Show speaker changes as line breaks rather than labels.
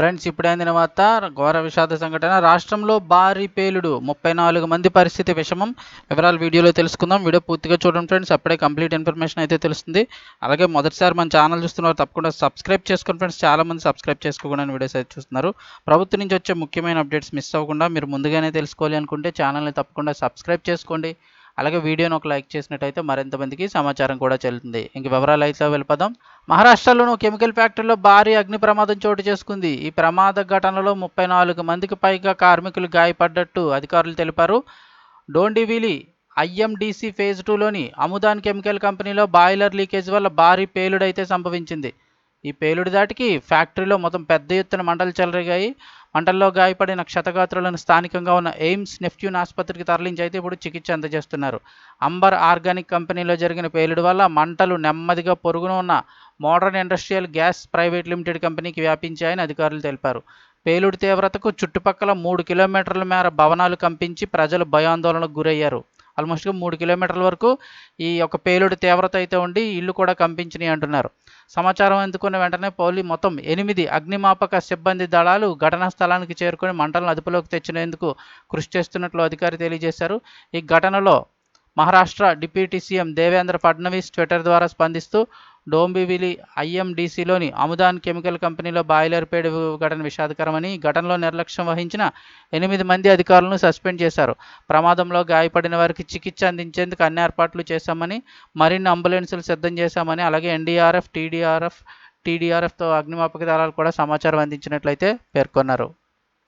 Friends ఇప్పుడైన వార్త ఘోర విషాద సంఘటన. రాష్ట్రంలో భారీ పేలుడు ముప్పై నాలుగు మంది పరిస్థితి విషమం. వివరాలు వీడియోలో తెలుసుకుందాం. వీడియో పూర్తిగా చూడండి ఫ్రెండ్స్. అప్పుడే కంప్లీట్ ఇన్ఫర్మేషన్ అయితే తెలుస్తుంది. అలాగే మొదటిసారి మన ఛానల్ చూస్తున్నారు తప్పకుండా సబ్స్క్రైబ్ చేసుకోండి ఫ్రెండ్స్. చాలామంది సబ్స్క్రైబ్ చేసుకోకుండా వీడియోస్ అయితే చూస్తున్నారు. ప్రభుత్వం నుంచి వచ్చే ముఖ్యమైన అప్డేట్స్ మిస్ అవ్వకుండా మీరు ముందుగానే తెలుసుకోవాలి అనుకుంటే ఛానల్ని తప్పకుండా సబ్స్క్రైబ్ చేసుకోండి. అలాగే వీడియోను ఒక లైక్ చేసినట్టయితే మరింత మందికి సమాచారం కూడా చెల్లుతుంది. ఇంక వివరాలు అయితే వెళ్ళిపోదాం. మహారాష్ట్రలోని కెమికల్ ఫ్యాక్టరీలో భారీ అగ్ని ప్రమాదం చోటు చేసుకుంది. ఈ ప్రమాద ఘటనలో ముప్పై నాలుగు మందికి పైగా కార్మికులు గాయపడ్డట్టు అధికారులు తెలిపారు. డోండివిలి ఐఎండిసి ఫేజ్ టూలోని అముదాన్ కెమికల్ కంపెనీలో బాయిలర్ లీకేజ్ వల్ల భారీ పేలుడైతే సంభవించింది. ఈ పేలుడు దాటికి ఫ్యాక్టరీలో మొత్తం పెద్ద ఎత్తున మంటలు చెలరేగాయి. మంటల్లో గాయపడిన క్షతగాత్రులను స్థానికంగా ఉన్న ఎయిమ్స్ నెఫ్ట్యూన్ ఆసుపత్రికి తరలించి అయితే ఇప్పుడు చికిత్స అందజేస్తున్నారు. అంబర్ ఆర్గానిక్ కంపెనీలో జరిగిన పేలుడు వల్ల మంటలు నెమ్మదిగా పొరుగున ఉన్న modern industrial gas private limited కంపెనీకి వ్యాపించాయని అధికారులు తెలిపారు. పేలుడు తీవ్రతకు చుట్టుపక్కల మూడు కిలోమీటర్ల మేర భవనాలు కంపించి ప్రజలు భయాందోళనకు గురయ్యారు. ఆల్మోస్ట్గా మూడు కిలోమీటర్ల వరకు ఈ యొక్క పేలుడు తీవ్రత అయితే ఉండి ఇల్లు కూడా కంపించినాయి అంటున్నారు. సమాచారం అందుకున్న వెంటనే పోలీ మొత్తం ఎనిమిది అగ్నిమాపక సిబ్బంది దళాలు ఘటనా స్థలానికి చేరుకొని మంటలను అదుపులోకి తెచ్చినందుకు కృషి చేస్తున్నట్లు అధికారి తెలియజేశారు. ఈ ఘటనలో Maharashtra deputy CM Devendra Fadnavis Twitter ద్వారా స్పందిస్తూ డోంబివిలి ఐఎండిసిలోని అముదాన్ కెమికల్ కంపెనీలో బాయిలర్ పేడ్ ఘటన విషాదకరమని ఘటనలో నిర్లక్ష్యం వహించిన ఎనిమిది మంది అధికారులను సస్పెండ్ చేశారు. ప్రమాదంలో గాయపడిన వారికి చికిత్స అందించేందుకు అన్ని ఏర్పాట్లు చేశామని మరిన్ని అంబులెన్సులు సిద్ధం చేశామని అలాగే ఎన్డీఆర్ఎఫ్ టీడీఆర్ఎఫ్ టీడీఆర్ఎఫ్తో అగ్నిమాపక దళాలు కూడా సమాచారం అందించినట్లయితే పేర్కొన్నారు.